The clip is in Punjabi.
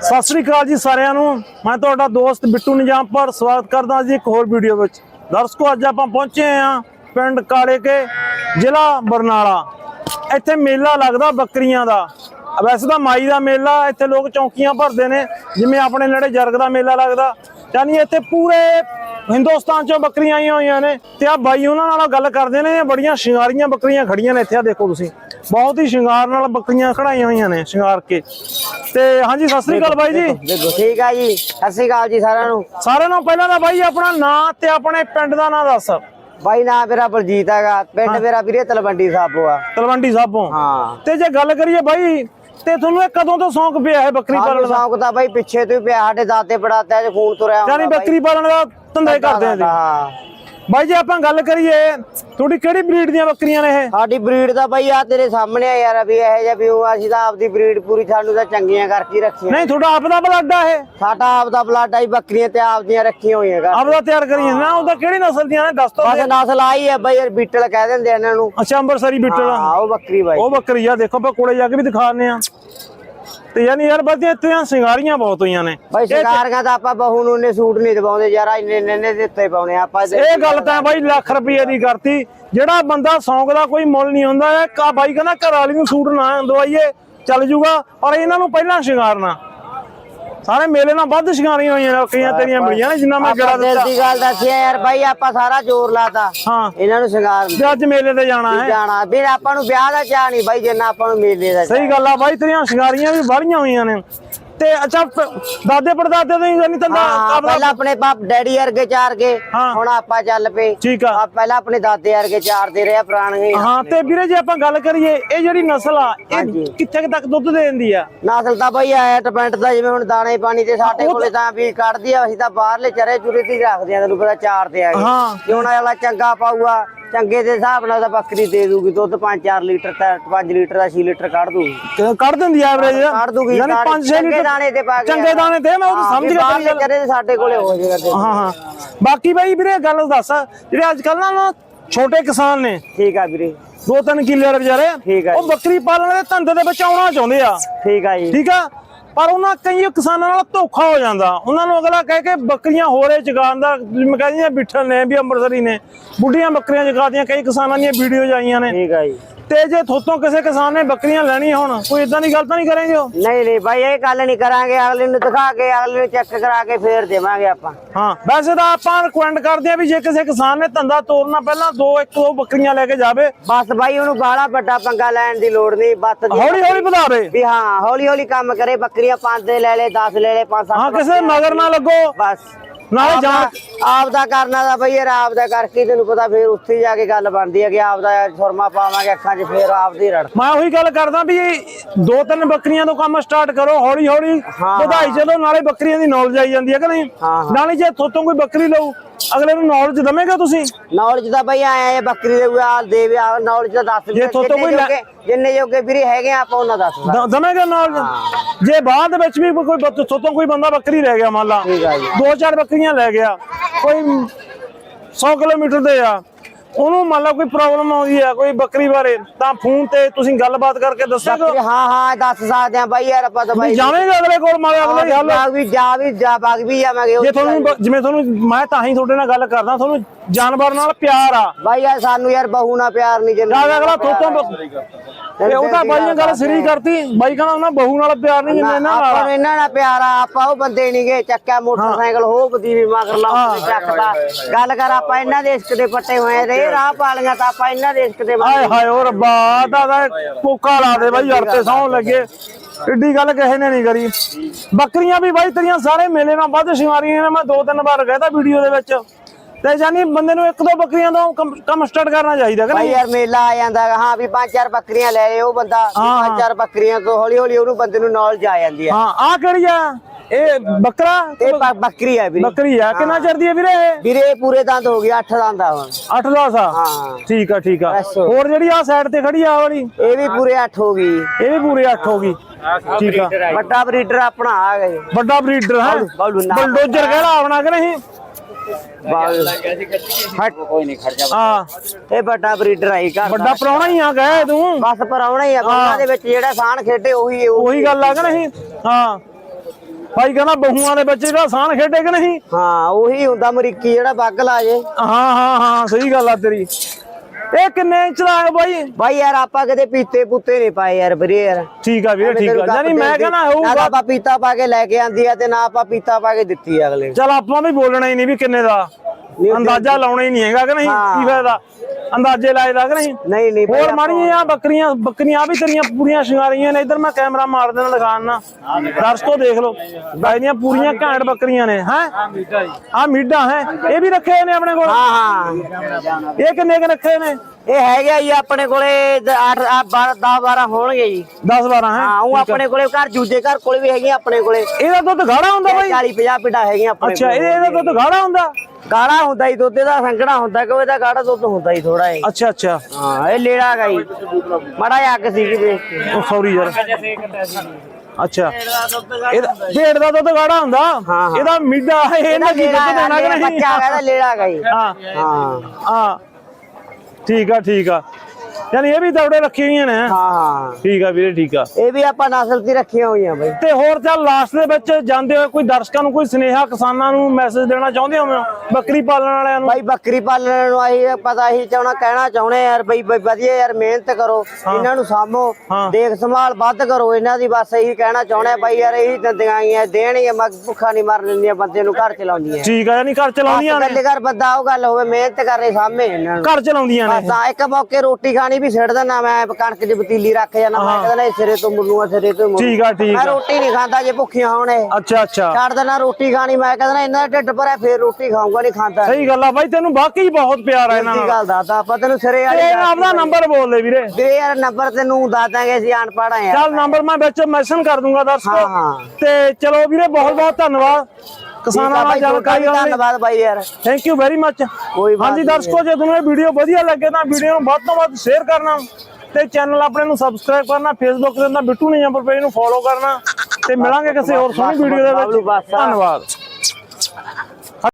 ਸਤਿ ਸ੍ਰੀ ਅਕਾਲ ਜੀ ਸਾਰਿਆਂ ਨੂੰ। ਮੈਂ ਤੁਹਾਡਾ ਦੋਸਤ ਬਿੱਟੂ ਨਿਜਾਮ ਪਰ ਸਵਾਗਤ ਕਰਦਾ ਜੀ ਇੱਕ ਹੋਰ ਵੀਡੀਓ ਵਿੱਚ। ਦਰਸ਼ਕੋ, ਅੱਜ ਆਪਾਂ ਪਹੁੰਚੇ ਹਾਂ ਪਿੰਡ ਕਾਲੇ ਕੇ ਜ਼ਿਲ੍ਹਾ ਬਰਨਾਲਾ। ਇੱਥੇ ਮੇਲਾ ਲੱਗਦਾ ਬੱਕਰੀਆਂ ਦਾ। ਵੈਸੇ ਤਾਂ ਮਾਈ ਦਾ ਮੇਲਾ ਇੱਥੇ ਲੋਕ ਚੌਂਕੀਆਂ ਭਰਦੇ ਨੇ, ਜਿਵੇਂ ਆਪਣੇ ਨੇੜੇ ਜਰਗ ਦਾ ਮੇਲਾ ਲੱਗਦਾ। ਯਾਨੀ ਇੱਥੇ ਪੂਰੇ ਹਿੰਦੁਸਤਾਨ ਚੋਂ ਬੱਕਰੀਆਂ ਆਈਆਂ ਹੋਈਆਂ ਨੇ ਤੇ ਆ ਬਾਈ ਉਹਨਾਂ ਨਾਲ ਗੱਲ ਕਰਦੇ ਨੇ, ਬੜੀਆਂ ਸ਼ਿੰਗਾਰੀਆਂ ਬੱਕਰੀਆਂ ਖੜੀਆਂ ਨੇ ਇੱਥੇ ਆ ਦੇਖੋ ਤੁਸੀਂ। ਬਹੁਤ ਹੀ ਸ਼ਿੰਗਾਰ ਨਾਲ ਬੱਕਰੀਆਂ ਖੜਾਈਆਂ ਹੋਈਆਂ ਨੇ, ਸ਼ਿੰਗਾਰ ਕੇ। ਤੇ ਹਾਂਜੀ ਸਤਿ ਸ੍ਰੀ ਅਕਾਲ ਬਾਈ ਜੀ। ਦੇਖੋ ਠੀਕ ਆ ਜੀ। ਸਤਿ ਸ਼੍ਰੀ ਅਕਾਲ ਜੀ ਸਾਰਿਆਂ ਨੂੰ। ਸਾਰਿਆਂ ਨੂੰ ਪਹਿਲਾਂ ਤਾਂ ਬਾਈ ਆਪਣਾ ਨਾਂ ਤੇ ਆਪਣੇ ਪਿੰਡ ਦਾ ਨਾਂ ਦੱਸ। ਬਾਈ ਨਾਮ ਮੇਰਾ ਬਲਜੀਤ ਹੈਗਾ। ਪਿੰਡ ਮੇਰਾ ਵੀਰੇ ਤਲਵੰਡੀ ਸਾਬੋ ਆ। ਤਲਵੰਡੀ ਸਾਬੋਂ। ਹਾਂ। ਤੇ ਜੇ ਗੱਲ ਕਰੀਏ ਬਾਈ ਤੇ ਤੁਹਾਨੂੰ ਇਹ ਕਦੋਂ ਤੋਂ ਸ਼ੌਂਕ ਪਿਆ ਹੈ ਬੱਕਰੀ ਪਾਲਣ ਦਾ? ਸ਼ੌਂਕ ਤਾਂ ਬਾਈ ਪਿੱਛੇ ਤੋਂ ਹੀ ਪਿਆ ਸਾਡੇ ਦਾਦੇ ਪੜਾਤੇ ਚ ਖੂਨ ਤੁਰਿਆ ਯਾਨੀ ਬੱਕਰੀ ਪਾਲਣ ਦਾ ਧੰਦਾ ਕਰਦੇ ਆ ਜੀ। ਹਾਂ। ਬਾਈ ਜੇ ਆਪਾਂ ਗੱਲ ਕਰੀਏ ਤੁਹਾਡੀ ਕਿਹੜੀ ਬਰੀਡ ਦੀਆਂ ਬੱਕਰੀਆਂ ਨੇ ਇਹ? ਸਾਡੀ ਬਰੀਡ ਤਾਂ ਬਾਈ ਆ ਤੇਰੇ ਸਾਹਮਣੇ ਆ ਯਾਰ ਵੀ ਇਹ ਜਿਹਾ ਵੀ ਉਹ ਅਸੀਂ ਤਾਂ ਆਪਦੀ ਬਰੀਡ ਪੂਰੀ ਸਾਨੂੰ ਤਾਂ ਚੰਗੀਆਂ ਕਰਕੇ ਰੱਖੀਆਂ। ਨਹੀਂ ਤੁਹਾਡਾ ਆਪ ਦਾ ਬਲੱਡ ਆ ਇਹ? ਸਾਡਾ ਆਪਦਾ ਬਲੱਡ ਆਈ ਬੱਕਰੀਆਂ ਤੇ ਆਪਦੀਆਂ ਰੱਖੀਆਂ ਹੋਈਆਂ ਘਰ। ਆਪ ਦਾ ਤਿਆਰ ਕਰੀ ਨਾ। ਉਹਦਾ ਕਿਹੜੀ ਨਸਲ ਦੀਆਂ ਨੇ? ਦੱਸ ਦੋ ਬਸ ਨਸਲ ਆਈ ਹੈ ਬਾਈ ਯਾਰ ਬੀਟਲ ਕਹਿ ਦਿੰਦੇ ਇਹਨਾਂ ਨੂੰ। ਅੱਛਾ ਅੰਬਰਸਰੀ ਬਿੱਟਲ ਹਾਂ ਉਹ ਬੱਕਰੀ ਬਾਈ। ਉਹ ਬੱਕਰੀ ਆ। ਦੇਖੋ ਆਪਾਂ ਕੋਲੇ ਜਾ ਕੇ ਵੀ ਦਿਖਾਣੇ ਆ ਤੇ ਯਾਨੀ ਯਾਰ ਬੱਦੇ ਇੱਥੇ ਆ ਸਿੰਗਾਰੀਆਂ ਬਹੁਤ ਹੋਈਆਂ ਨੇ। ਬਾਈ ਸ਼ਿਕਾਰੀਆਂ ਤਾਂ ਆਪਾਂ ਬਹੂ ਨੂੰ ਨੇ ਸੂਟ ਨਹੀਂ ਦਵਾਉਂਦੇ ਯਾਰ ਇੰਨੇ ਇੰਨੇ ਦੇ ਉੱਤੇ ਪਾਉਣੇ ਆਪਾਂ ਇਹ ਗੱਲ ਤਾਂ ਬਾਈ ਲੱਖ ਰੁਪਏ ਦੀ ਕਰਤੀ। ਜਿਹੜਾ ਬੰਦਾ ਸੌਂਕ ਦਾ ਕੋਈ ਮੁੱਲ ਨਹੀਂ ਹੁੰਦਾ ਕਾ ਬਾਈ ਕਹਿੰਦਾ ਘਰ ਵਾਲੀ ਨੂੰ ਸੂਟ ਨਾ ਦਵਾਈਏ ਚੱਲ ਜੂਗਾ। ਪਰ ਇਹਨਾਂ ਨੂੰ ਪਹਿਲਾਂ ਸ਼ਿੰਗਾਰਨਾ। ਸਾਰੇ ਮੇਲੇ ਨਾਲ ਵੱਧ ਸ਼ਿੰਗਾਰੀਆਂ ਹੋਈਆਂ ਨੇ ਕਈਆਂ ਤੇਰੀਆਂ ਮਿਲੀਆਂ ਨੇ ਜਿੰਨਾ ਮੈਂ ਗੜਾ ਦਿੱਤਾ। ਦੀ ਗੱਲ ਦੱਸੀ ਆ ਯਾਰ ਬਾਈ ਆਪਾਂ ਸਾਰਾ ਜ਼ੋਰ ਲਾਤਾ। ਹਾਂ। ਇਹਨਾਂ ਨੂੰ ਸ਼ਿੰਗਾਰ ਤੇ ਅੱਜ ਮੇਲੇ ਤੇ ਜਾਣਾ ਹੈ। ਜਾਣਾ। ਵੀ ਆਪਾਂ ਨੂੰ ਵਿਆਹ ਦਾ ਚਾਹ ਨਹੀਂ ਬਾਈ ਜਿੰਨਾ ਆਪਾਂ ਨੂੰ ਮੇਲੇ ਦਾ। ਸਹੀ ਗੱਲ ਆ ਬਾਈ ਤੇਰੀਆਂ ਸ਼ਿੰਗਾਰੀਆਂ ਵੀ ਬਾਹਲੀਆਂ ਹੋਈਆਂ ਨੇ। ਤੇ ਅੱਛਾ ਦਾਦੇ ਪੜਦਾਦੇ ਤੋਂ ਹੀ ਯਾਨੀ ਤੰਦਾ ਹਾਂ ਆਪਣਾ ਪਹਿਲਾਂ ਆਪਣੇ ਬਾਪ ਡੈਡੀ ਵਰਗੇ ਚਾਰ ਕੇ ਹਾਂ। ਹੁਣ ਆਪਾਂ ਚੱਲ ਪਏ ਠੀਕ ਆ ਪਹਿਲਾਂ ਆਪਣੇ ਦਾਦੇ ਵਰਗੇ ਚਾਰਦੇ ਰਹੇ ਪੁਰਾਣੇ ਹਾਂ ਤੇ ਵੀਰੇ ਜੇ ਆਪਾਂ ਗੱਲ ਕਰੀਏ ਇਹ ਜਿਹੜੀ ਨਸਲ ਆ ਹਾਂਜੀ। ਇਹ ਕਿੱਥੇ ਕੁ ਤੱਕ ਦੁੱਧ ਦੇ ਦਿੰਦੀ ਆ ਨਸਲ ਤਾਂ ਬਈ ਆਇਆ ਟਪੈਂਟ ਦਾ ਜਿਵੇਂ ਹੁਣ ਦਾਣੇ ਪਾਣੀ ਤੇ ਸਾਡੇ ਕੋਲੇ ਤਾਂ ਵੀ ਕੱਢਦੀ ਆ ਅਸੀਂ ਤਾਂ ਬਾਹਰਲੇ ਚਰੇ ਚੁਰੇ ਤੇ ਹੀ ਰੱਖਦੇ ਆ ਤੈਨੂੰ ਪਤਾ ਚਾਰ ਤੇ ਆ ਗਏ ਹਾਂ। ਜੇ ਹੁਣ ਚੰਗਾ ਪਾਊਗਾ ਚੰਗੇ ਦੇ ਹਿਸਾਬ ਨਾਲ ਤਾਂ ਬੱਕਰੀ ਦੇ ਦੂਗੀ ਦੁੱਧ 5-4 ਲੀਟਰ ਤਾਂ 5 ਲੀਟਰ ਦਾ 6 ਲੀਟਰ ਕੱਢ ਦੂਗੀ। ਕੱਢ ਦਿੰਦੀ ਐਵਰੇਜ ਕੱਢ ਦੂਗੀ ਯਾਨੀ ਦਾਣੇ- 5-6 ਚੰਗੇ ਲੀਟਰ ਦਾਣੇ ਤੇ ਪਾ ਕੇ ਚੰਗੇ ਦਾਣੇ ਤੇ ਮੈਂ ਉਹ ਸਮਝ ਗਿਆ ਤੇਰੀ ਗੱਲ ਤੇ ਸਾਡੇ ਕੋਲੇ ਹੋ ਜਾਏਗਾ। ਹਾਂ ਹਾਂ। ਬਾਕੀ ਬਾਈ ਵੀਰੇ ਗੱਲ ਦੱਸ ਜਿਹੜੇ ਅੱਜ ਕੱਲ ਨਾ ਛੋਟੇ ਕਿਸਾਨ ਨੇ ਠੀਕ ਆ ਵੀਰੇ। ਦੋ ਤਿੰਨ ਕਿੱਲੇ ਵਾਲੇ ਵਿਚਾਰੇ ਉਹ ਬੱਕਰੀ ਪਾਲਣ ਦੇ ਧੰਦੇ ਦੇ ਵਿੱਚ ਆਉਣਾ ਚਾਹੁੰਦੇ ਆ। ਠੀਕ ਆ ਜੀ। ਠੀਕ ਆ? ਪਰ ਉਹਨਾਂ ਕਈ ਕਿਸਾਨਾਂ ਨਾਲ ਧੋਖਾ ਹੋ ਜਾਂਦਾ। ਉਹਨਾਂ ਨੂੰ ਅਗਲਾ ਕਹਿ ਕੇ ਬੱਕਰੀਆਂ ਹੋਰੇ ਚਗਾਉਣ ਦਾ ਜਿਵੇਂ ਕਹਿੰਦੀਆਂ ਬਿੱਠਲ ਨੇ ਵੀ ਅੰਮ੍ਰਿਤਸਰੀ ਨੇ, ਬੁੱਢੀਆਂ ਬੱਕਰੀਆਂ ਚਗਾਦੀਆਂ ਕਈ ਕਿਸਾਨਾਂ ਦੀਆਂ ਵੀਡੀਓਜ਼ ਆਈਆਂ ਨੇ। ਠੀਕ ਆ ਜੀ। ਤੇ ਜੇ ਥੋਤੋਂ ਕਿਸੇ ਕਿਸਾਨ ਨੇ ਬੱਕਰੀਆਂ ਲੈਣੀਆਂ ਹੁਣ ਕੋਈ ਇਦਾਂ ਦੀ ਗੱਲ ਤਾਂ ਨਹੀਂ ਕਰੇਂਗੇ ਉਹ? ਨਹੀਂ ਨਹੀਂ ਬਾਈ ਇਹ ਗੱਲ ਨਹੀਂ ਕਰਾਂਗੇ। ਅਗਲੇ ਨੂੰ ਦਿਖਾ ਕੇ ਅਗਲੇ ਨੂੰ ਚੈੱਕ ਕਰਾ ਕੇ ਫੇਰ ਦੇਵਾਂਗੇ ਆਪਾਂ। ਹਾਂ ਵੈਸੇ ਤਾਂ ਆਪਾਂ ਰਿਕਮੈਂਡ ਕਰਦੇ ਆ ਵੀ ਜੇ ਕਿਸੇ ਕਿਸਾਨ ਨੇ ਧੰਦਾ ਤੋਰਨਾ ਪਹਿਲਾਂ ਦੋ ਇੱਕ ਦੋ ਬੱਕਰੀਆਂ ਲੈ ਕੇ ਜਾਵੇ। ਬਸ ਬਾਈ ਉਹਨੂੰ ਬਾਲਾ ਵੱਡਾ ਪੰਗਾ ਲੈਣ ਦੀ ਲੋੜ ਨਹੀਂ ਬਸ ਹੌਲੀ ਹੌਲੀ ਵਧਾਵੇ। ਵੀ ਹਾਂ ਹੌਲੀ ਹੌਲੀ ਕੰਮ ਕਰੇ ਬੱਕਰੀਆਂ ਪੰਜ ਦੇ ਲੈ ਲੈ 10 ਲੈ ਲੈ 5 7 ਹਾਂ ਕਿਸੇ ਮਗਰ ਨਾ ਲੱਗੋ। ਬਸ। ਨਾਲੇ ਜਾਣ ਆਪਦਾ- ਆਪਦਾ ਕਰਨਾ ਦਾ ਬਈ ਯਾਰ ਆਪਦਾ ਕਰਕੇ ਤੈਨੂੰ ਪਤਾ ਫੇਰ ਉੱਥੇ ਜਾ ਕੇ ਗੱਲ ਬਣਦੀ ਹੈ ਕਿ ਆਪਦਾ ਸੁਰਮਾ ਪਾਵਾਂਗੇ ਅੱਖਾਂ 'ਚ ਫੇਰ ਆਪਦੀ ਰੜ ਮੈਂ ਉਹੀ ਗੱਲ ਕਰਦਾ ਵੀ ਦੋ ਤਿੰਨ ਬੱਕਰੀਆਂ ਤੋਂ ਕੰਮ ਸਟਾਰਟ ਕਰੋ ਹੌਲੀ ਹੌਲੀ। ਵਧਾਈ ਚਲੋ ਨਾਲੇ ਬੱਕਰੀਆਂ ਦੀ ਨੌਲੇਜ ਆਈ ਜਾਂਦੀ ਹੈ ਕਿ ਨਹੀਂ। ਨਾਲੇ ਜੇ ਥੋਤੋਂ ਕੋਈ ਬੱਕਰੀ ਲਊ ਅਗਲੇ ਨੂੰ ਨੌਲੇਜ ਦਵੇਂਗਾ ਤੁਸੀਂ? ਨੌਲੇਜ ਦਾ ਬਈ ਆਇਆ ਇਹ ਬੱਕਰੀ ਦੇ ਆ ਦੇ ਵੀ ਨੌਲੇਜ ਦਾ ਦੱਸ ਜੇ ਥੋਤੋਂ ਕੋਈ ਲੈ- ਜਿੰਨੇ ਜੋਗੇ ਵੀਰੇ ਹੈਗੇ ਆ, ਆਪਾਂ ਉਹਨਾਂ ਦੱਸ ਦਾਂਗੇ। ਦ- ਦਵੇਂਗਾ ਨੌਲੇਜ ਜੇ ਬਾਅਦ ਦੇ ਵਿੱਚ ਵੀ ਕੋਈ ਬੱਤ- ਥੋਤੋਂ ਕੋਈ ਬੰਦਾ ਬੱਕਰੀ ਲੈ ਗਿਆ ਮੰਨ ਲਾ। ਠੀਕ ਆ ਜੀ। ਦੋ ਚਾਰ ਬੱਕਰੀਆਂ ਲੈ ਗਿਆ ਕੋਈ 100 ਕਿਲੋਮੀਟਰ ਤੇ ਆ। ਉਹਨੂੰ ਮੰਨ ਲਾ ਕੋਈ ਪ੍ਰੋਬਲਮ ਆਉਂਦੀ ਆ ਕੋਈ ਬੱਕਰੀ ਬਾਰੇ ਤਾਂ ਫੋਨ ਤੇ ਤੁਸੀਂ ਗੱਲਬਾਤ ਕਰਕੇ ਦੱਸੋਗੇ? ਬੱਕਰੀ ਹਾਂ ਹਾਂ ਦੱਸ ਸਕਦੇ ਆ ਬਾਈ ਯਾਰ ਆਪਾਂ ਤਾਂ ਬਾਈ ਜਾਵੇਂਗੇ ਅਗਲੇ ਕੋਲ ਮਾਰੇ ਅਗਲੇ ਹੱਲ ਬਾਗ ਵੀ ਜਾ ਵੀ ਜਾ ਬਾਗ ਵੀ ਜਾਵਾਂਗੇ ਜੇ ਤੁਹਾਨੂੰ ਬ- ਜਿਵੇਂ ਤੁਹਾਨੂੰ ਮੈਂ ਤਾਂ ਹੀ ਤੁਹਾਡੇ ਨਾਲ ਗੱਲ ਕਰਦਾ ਤੁਹਾਨੂੰ ਜਾਨਵਰ ਨਾਲ ਪਿਆਰ ਆ। ਬਾਈ ਯਾਰ ਸਾਨੂੰ ਯਾਰ ਬਹੂ ਨਾਲ ਪਿਆਰ ਨਹੀਂ ਜਿੰਨਾ ਜਾਂ ਅਗਲਾ ਥੋਤੋਂ ਇਹ ਉਹ ਤਾਂ ਬਾਈ ਨੇ ਗੱਲ ਸਰੀ ਕਰਤੀ ਬਾਈ ਕਹਿੰਦਾ ਉਹਨਾਂ ਬਹੂ ਨਾਲ ਪਿਆਰ ਨਹੀਂ ਜਿੰਨਾ ਇਹਨਾਂ ਆਪਾਂ ਨੂੰ ਨਾਲ ਇਹਨਾਂ ਨਾਲ ਪਿਆਰ ਆ ਆਪਾਂ ਉਹ ਬੰਦੇ ਨਹੀਂਗੇ ਚੱਕਿਆ ਮੋਟਰਸਾਈਕਲ ਹੋ। ਬਦੀ ਵੀ ਮਗਰ ਲਾਉਂਦੇ ਚੱਕਦਾ। ਗੱਲ ਕਰ ਆਪਾਂ ਇਹਨਾਂ ਦੇ ਇਸ਼ਕ ਦੇ ਪੱਟੇ ਹੋਏ ਰੇ ਰਾਹ ਪਾਲੀਆਂ ਤਾਂ ਆਪਾਂ ਇਹਨਾਂ ਦੇ ਇਸ਼ਕ ਦੇ ਹਾਏ ਹਾਏ ਓ ਰੱਬਾ ਦਾਦਾ ਕੋਕਾ ਲਾ ਦੇ ਬਾਈ ਯਾਰ ਤੇ ਸੌਂ ਲੱਗੇ। ਏਡੀ ਗੱਲ ਕਿਸੇ ਨੇ ਨਹੀਂ ਕਰੀ। ਬੱਕਰੀਆਂ ਵੀ ਬਾਈ ਤੇਰੀਆਂ ਸਾਰੇ ਮੇਲੇ ਨਾਲ ਵੱਧ ਸ਼ਿਮਾਰੀਆਂ ਨੇ ਮੈਂ ਦੋ ਤਿੰਨ ਵਾਰ ਕਹਿਤਾ ਵੀਡੀਓ ਦੇ ਵਿੱਚ। ਤੇ ਜਾਨੀ ਬੰਦੇ ਨੂੰ ਇੱਕ ਦੋ ਬੱਕਰੀਆਂ ਤੋਂ ਕੰਮ- ਸਟਾਰਟ ਕਰਨਾ ਚਾਹੀਦਾ ਕਿ ਨਹੀਂ? ਯਾਰ ਮੇਲਾ ਆ ਜਾਂਦਾ ਗਾ, ਹਾਂ ਵੀ ਪੰਜ ਚਾਰ ਬੱਕਰੀਆਂ ਲੈ ਆਏ ਉਹ ਬੰਦਾ ਵੀ ਹਾਂ, ਪੰਜ ਚਾਰ ਬੱਕਰੀਆਂ ਤੋਂ ਹੌਲੀ ਹੌਲੀ ਉਹਨੂੰ ਬੰਦੇ ਨੂੰ ਨੌਲੇਜ ਆ ਜਾਂਦੀ ਆ ਹਾਂ ਆ ਕਿਹੜੀ ਆ? ਇਹ ਬੱਕਰਾ? ਬ- ਬੱਕਰੀ ਆ ਵੀਰੇ। ਬੱਕਰੀ ਆ। ਕਿੰਨਾ ਚਿਰ ਦੀ ਹੈ ਵੀਰੇ ਇਹ? ਵੀਰੇ ਇਹ ਪੂਰੇ ਦੰਦ ਹੋ ਗਏ 8 ਦੰਦ ਆ ਹੁਣ। 8 10 ਆ? ਹਾਂ। ਠੀਕ ਆ ਠੀਕ ਆ। ਬਸ। ਹੋਰ ਜਿਹੜੀ ਆ ਸਾਈਡ ਤੇ ਖੜੀ ਆ ਆਹ ਵਾਲੀ? ਇਹ ਵੀ ਪੂਰੇ 8 ਹੋ ਗਈ। ਇਹ ਵੀ ਪੂਰੇ 8 ਹੋ ਗਈ। ਠੀਕ ਆ। ਵੱਡਾ ਬਰੀਡਰ ਆਪਣਾ ਆ ਗਏ ਵੱਡਾ ਬਰੀਡਰ ਹੈ? ਬਲਡੋਜ਼ਰ ਕਿਹੜਾ ਆਉਣਾ ਕਿ ਨਹੀਂ? ਹਟ। ਕੋਈ ਨਹੀਂ ਖੜ ਜਾ ਹਾਂ। ਇਹ ਵੱਡਾ ਬਰੀਡਰ ਆਈ ਘਰ ਵੱਡਾ ਪ੍ਰਾਹੁਣਾ ਹੀ ਆ ਗਏ ਤੂੰ। ਬਸ ਪਰ ਆਉਣਾ ਹੀ ਆ ਉਹਨਾਂ ਦੇ ਵਿੱਚ ਜਿਹੜਾ ਸਾਨ ਖੇਡੇ ਉਹੀ ਉਹੀ ਉਹੀ ਗੱਲ ਆ ਕਿ ਨਹੀਂ? ਹਾਂ। ਭਾਈ ਕਹਿੰਦਾ ਬਹੂਆਂ ਦੇ ਬੱਚੇ ਦਾ ਸਾਨ ਖੇਡੇ ਕਿ ਨਹੀਂ? ਹਾਂ ਉਹੀ ਹੁੰਦਾ ਅਮਰੀਕੀ ਜਿਹੜਾ ਬੱਗ ਲਾ ਜੇ। ਹਾਂ ਹਾਂ ਹਾਂ ਸਹੀ ਗੱਲ ਆ ਤੇਰੀ। ਇਹ ਕਿੰਨੇ ਇੰਚ ਦਾ ਹੈ ਬਾਈ? ਬਾਈ ਯਾਰ ਆਪਾਂ ਕਦੇ ਪੀਤੇ ਪੁੱਤੇ ਨਹੀਂ ਪਾਏ ਯਾਰ ਵੀਰੇ ਯਾਰ। ਠੀਕ ਆ ਵੀਰੇ ਠੀਕ ਆ। ਯਾਨੀ ਮੈਂ ਕਹਿੰਦਾ ਨਾ ਹੋਊਗਾ ਆਪਾਂ ਪੀਤਾ ਪਾ ਕੇ ਲੈ ਕੇ ਆਂਦੀ ਆ ਤੇ ਨਾ ਆਪਾਂ ਪੀਤਾ ਪਾ ਕੇ ਦਿੱਤੀ ਅਗਲੇ। ਚਲ ਆਪਾਂ ਵੀ ਬੋਲਣਾ ਹੀ ਨਹੀਂ ਵੀ ਕਿੰਨੇ ਦਾ। ਅੰਦਾਜ਼ਾ ਲਾਉਣਾ ਹੀ ਨਹੀਂ ਹੈਗਾ ਕਿ ਨਹੀਂ। ਕੀ ਫਾਇਦਾ। ਅੰਦਾਜ਼ੇ ਲਾਇਦਾ ਕਿ ਨਹੀਂ ਨਹੀਂ ਹੋਰ ਮਾੜੀਆਂ ਬੱਕਰੀਆਂ ਬੱਕਰੀਆਂ ਵੀ ਤੇਰੀਆਂ ਪੂਰੀਆਂ ਸ਼ਿੰਗਾਰੀਆਂ ਨੇ ਇਧਰ ਮੈਂ ਕੈਮਰਾ ਮਾਰ ਦੇਣਾ ਦਿਖਾਣ ਨਾ ਦਰਸ਼ਕੋ ਦੇਖ ਲਓ। ਬਾਈ ਦੀਆਂ ਪੂਰੀਆਂ ਘੈਂਟ ਬੱਕਰੀਆਂ ਨੇ ਹੈ? ਆ ਮੀਡਾ ਹੈ? ਇਹ ਵੀ ਰੱਖੇ ਨੇ ਆਪਣੇ ਕੋਲ? ਹਾਂ ਹਾਂ। ਇਹ ਕਿੰਨੇ ਕੁ ਰੱਖੇ ਨੇ? ਇਹ ਹੈਗੇ ਜੀ ਆਪਣੇ ਕੋਲੇ 8 10 12 ਹੋਣਗੇ ਜੀ। 10 12 ਹੈ? ਹਾਂ ਉਹ ਆਪਣੇ ਕੋਲੇ ਘਰ ਜੂਜੇ ਘਰ ਕੋਲੇ ਵੀ ਹੈਗੇ ਆਪਣੇ ਕੋਲੇ। ਇਹਦਾ ਦੁੱਧ ਗਾੜਾ ਹੁੰਦਾ ਬਾਈ? 40 50 ਪਿੰਡਾ ਹੈਗੀਆਂ ਆਪਣੇ ਅੱਛਾ ਇਹ- ਇਹਦਾ ਦੁੱਧ ਗਾੜਾ ਹੁੰਦਾ? ਗਾੜਾ ਹੁੰਦਾ ਹੀ ਦੁੱਧ ਦਾ ਸੰਘਣਾ ਹੁੰਦਾ ਕਿ ਉਹਦਾ ਗਾੜਾ ਦੁੱਧ ਹੁੰਦਾ ਹੀ ਥੋੜਾ ਹੀ ਅੱਛਾ ਅੱਛਾ। ਹਾਂ ਇਹ ਲੇੜਾ ਗਈ ਮੜਾ ਅੱਗ ਸੀ ਕਿ ਦੇਖ ਕੇ ਉਹ ਸੌਰੀ ਯਾਰ। ਅੱਛਾ। ਇਹਦਾ ਢੇਡ ਦਾ ਦੁੱਧ ਗਾੜਾ ਹੁੰਦਾ। ਇਹਦਾ ਮੀਡਾ ਹੈ ਇਹਨਾਂ ਕੀ ਦੁੱਧ ਦੇਣਾ ਕਿ ਨਹੀਂ? ਬੱਚਾ ਕਹਿੰਦਾ ਲੇੜਾ ਗਈ ਹਾਂ। ਹਾਂ। ਹਾਂ। ਠੀਕ ਆ ਠੀਕ ਆ। ਯਾਨੀ ਇਹ ਵੀ ਦੌੜੇ ਰੱਖੀਆਂ ਹੋਈਆਂ ਨੇ। ਹਾਂ। ਹਾਂ ਠੀਕ ਆ ਵੀਰੇ ਠੀਕ ਆ। ਇਹ ਵੀ ਆਪਾਂ ਨਸਲ ਦੀ ਰੱਖੀਆਂ ਹੋਈਆਂ ਬਈ। ਤੇ ਹੋਰ ਚੱਲ ਲਾਸਟ ਦੇ ਵਿੱਚ ਜਾਂਦੇ ਹੋਏ ਕੋਈ ਦਰਸ਼ਕਾਂ ਨੂੰ ਕੋਈ ਸੁਨੇਹਾ ਕਿਸਾਨਾਂ ਨੂੰ ਮੈਸੇਜ ਦੇਣਾ ਚਾਹੁੰਦੇ ਹੋ? ਬੱਕਰੀ ਪਾਲਣ ਵਾਲਿਆਂ ਨੂੰ? ਬਾਈ ਬੱਕਰੀ ਪਾਲਣ ਨੂੰ ਆਹੀ ਪਤਾ ਹੀ ਚਾਹਣਾ ਕਹਿਣਾ ਚਾਹੁੰਦੇ ਯਾਰ ਬਈ ਵਧੀਆ ਯਾਰ ਮਿਹਨਤ ਕਰੋ। ਇਹਨਾਂ ਨੂੰ ਹਾਂ। ਦੇਖ ਸੰਭਾਲ ਵੱਧ ਕਰੋ ਇਹਨਾਂ ਦੀ ਬਸ ਇਹੀ ਕਹਿਣਾ ਚਾਹੁੰਦੇ ਬਾਈ ਯਾਰ ਇਹੀ ਦੰਦੀਆਂ ਆਈਆਂ ਦੇਣਗੇ ਮਗ ਭੁੱਖਾ ਨਹੀਂ ਮਰ ਲੈਂਦੀਆਂ ਬੰਦੇ ਨੂੰ ਘਰ ਚਲਾਉਂਦੀਆਂ। ਠੀਕ ਆ ਯਾਨੀ ਘਰ ਚਲਾਉਂਦੀਆਂ ਨੇ। ਗੱਲ ਕਰ ਬੰਦਾ ਉਹ ਗੱਲ ਹੋਵੇ ਮਿਹਨਤ ਕਰਨੀ ਸਾਹਮਣੇ ਇਹਨਾਂ ਨੂੰ। ਘਰ ਚਲਾਉਂਦੀਆਂ ਨੇ ਤਾਂ ਇੱਕ ਮੌਕੇ ਰੋਟੀ ਖਾਣੀ ਵੀ ਛੱਡ ਦੇਣਾ ਮੈਂ ਕਣਕ ਦੀ ਪਤੀਲੀ ਰੱਖ ਜਾਣਾ ਮੈਂ ਕਹਿੰਦਾ ਇਹ ਸਿਰੇ ਤੋਂ ਮੁੰਨੂਆ ਸਿਰੇ ਤੋਂ। ਠੀਕ ਆ ਠੀਕ ਮੈਂ ਰੋਟੀ ਨਹੀਂ ਖਾਂਦਾ ਜੇ ਭੁੱਖੀਆਂ ਹੋਣੇ ਅੱਛਾ ਅੱਛਾ। ਛੱਡ ਦੇਣਾ ਰੋਟੀ ਖਾਣੀ ਮੈਂ ਕਹਿੰਦਾ ਇਹਨਾਂ ਦਾ ਢਿੱਡ ਭਰਿਆ ਫੇਰ ਰੋਟੀ ਖਾਊਂਗਾ ਨਹੀਂ ਖਾਂਦਾ। ਸਹੀ ਗੱਲ ਆ ਬਾਈ ਤੈਨੂੰ ਵਾਕਈ ਬਹੁਤ ਪਿਆਰ ਆ ਇਹਨਾਂ ਨਾਲ। ਗੱਲ ਦੱਸਦਾ ਆਪਾਂ ਤੈਨੂੰ ਸਿਰੇ ਵਾਲੀ ਤੇ ਆਪਦਾ ਨੰਬਰ ਬੋਲ ਦੇ ਵੀਰੇ। ਵੀਰੇ ਯਾਰ ਨੰਬਰ ਤੈਨੂੰ ਦੱਸ ਦਾਂਗੇ ਅਸੀਂ ਅਨਪੜ੍ਹ ਆ। ਚੱਲ ਨੰਬਰ ਮੈਂ ਵਿੱਚ ਮੈਂਸ਼ਨ ਕਰ ਦੂੰਗਾ ਦਰਸ਼ਕੋ। ਤੇ ਚਲੋ ਵੀਰੇ ਬਹੁਤ ਬਹੁਤ ਧੰਨਵਾਦ। ਕਿਸਾਨਾਂ ਨਾਲ ਜਾਣਕਾਰੀ ਤੁਹਾਡਾ ਵੀ ਲਈ ਧੰਨਵਾਦ ਬਾਈ ਯਾਰ। ਥੈਂਕ ਯੂ ਵੈਰੀ ਮੱਚ ਹਾਂਜੀ ਦਰਸ਼ਕੋ ਜੇ ਤੁਹਾਨੂੰ ਇਹ ਵੀਡੀਓ ਵਧੀਆ ਲੱਗੇ ਤਾਂ ਵੀਡੀਓ ਨੂੰ ਵੱਧ ਤੋਂ ਵੱਧ ਸ਼ੇਅਰ ਕਰਨਾ ਤੇ ਚੈਨਲ ਆਪਣੇ ਨੂੰ ਸਬਸਕ੍ਰਾਈਬ ਕਰਨਾ। ਫੇਸਬੁੱਕ ਤੇ ਤਾਂ ਬਿੱਟੂ ਨੰਬਰ ਪੇਜ ਨੂੰ ਫੋਲੋ ਕਰਨਾ ਤੇ ਮਿਲਾਂਗੇ ਕਿਸੇ ਹੋਰ ਸੋਹਣੀ ਵੀਡੀਓ ਦੇ ਵਿੱਚ। ਧੰਨਵਾਦ।